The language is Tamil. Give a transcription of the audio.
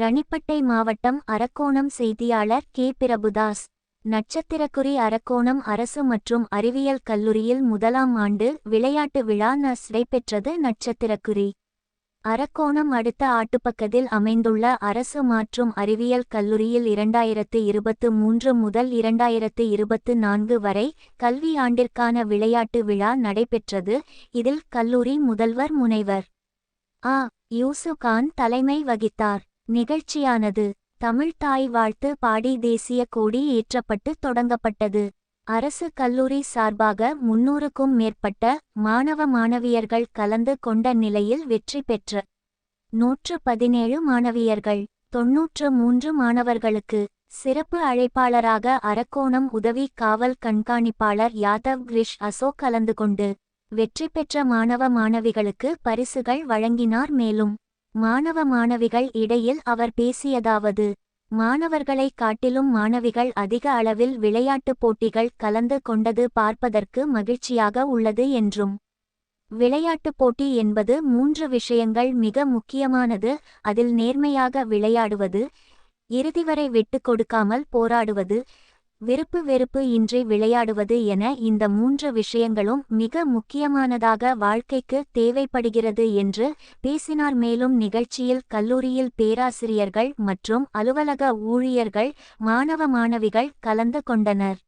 ரணிப்பட்டை மாவட்டம் அரக்கோணம் செய்தியாளர் கே. பிரபுதாஸ். நட்சத்திரக்குறி அரக்கோணம் அரசு மற்றும் அறிவியல் கல்லூரியில் முதலாம் ஆண்டு விளையாட்டு விழா நடைபெற்றது நட்சத்திரக்குறி. அரக்கோணம் அடுத்த ஆட்டுப்பக்கத்தில் அமைந்துள்ள அரசு மற்றும் அறிவியல் கல்லூரியில் இரண்டாயிரத்து இருபத்து மூன்று முதல் இரண்டாயிரத்து இருபத்து நான்கு வரை கல்வி ஆண்டிற்கான விளையாட்டு விழா நடைபெற்றது. இதில் கல்லூரி முதல்வர் முனைவர். ஆ. யூசுகான் தலைமை வகித்தார். நிகழ்ச்சியானது தமிழ் தாய் வாழ்த்து பாடி தேசிய கொடி ஏற்றப்பட்டு தொடங்கப்பட்டது. அரசு கல்லூரி சார்பாக முன்னூறுக்கும் மேற்பட்ட மாணவ மாணவியர்கள் கலந்து கொண்ட நிலையில் வெற்றி பெற்ற நூற்று பதினேழு மாணவியர்கள் தொன்னூற்று மூன்று மாணவர்களுக்கு சிறப்பு அழைப்பாளராக அரக்கோணம் உதவி காவல் கண்காணிப்பாளர் யாதவ் கிரிஷ் அசோக் கலந்து கொண்டு வெற்றி பெற்ற மாணவ மாணவிகளுக்கு பரிசுகள் வழங்கினார். மேலும் மாணவ மாணவிகள் இடையில் அவர் பேசியதாவது மாணவர்களை காட்டிலும் மாணவிகள் அதிக அளவில் விளையாட்டுப் போட்டிகள் கலந்து கொண்டது பார்ப்பதற்கு மகிழ்ச்சியாக உள்ளது என்றும் விளையாட்டுப் போட்டி என்பது மூன்று விஷயங்கள் மிக முக்கியமானது அதில் நேர்மையாக விளையாடுவது இறுதிவரை விட்டு கொடுக்காமல் போராடுவது விருப்பு வெறுப்பு இன்றி விளையாடுவது என இந்த மூன்று விஷயங்களும் மிக முக்கியமானதாக வாழ்க்கைக்கு தேவைப்படுகிறது என்று பேசினார். மேலும் நிகழ்ச்சியில் கல்லூரியில் பேராசிரியர்கள் மற்றும் அலுவலக ஊழியர்கள் மாணவ மாணவிகள் கலந்து கொண்டனர்.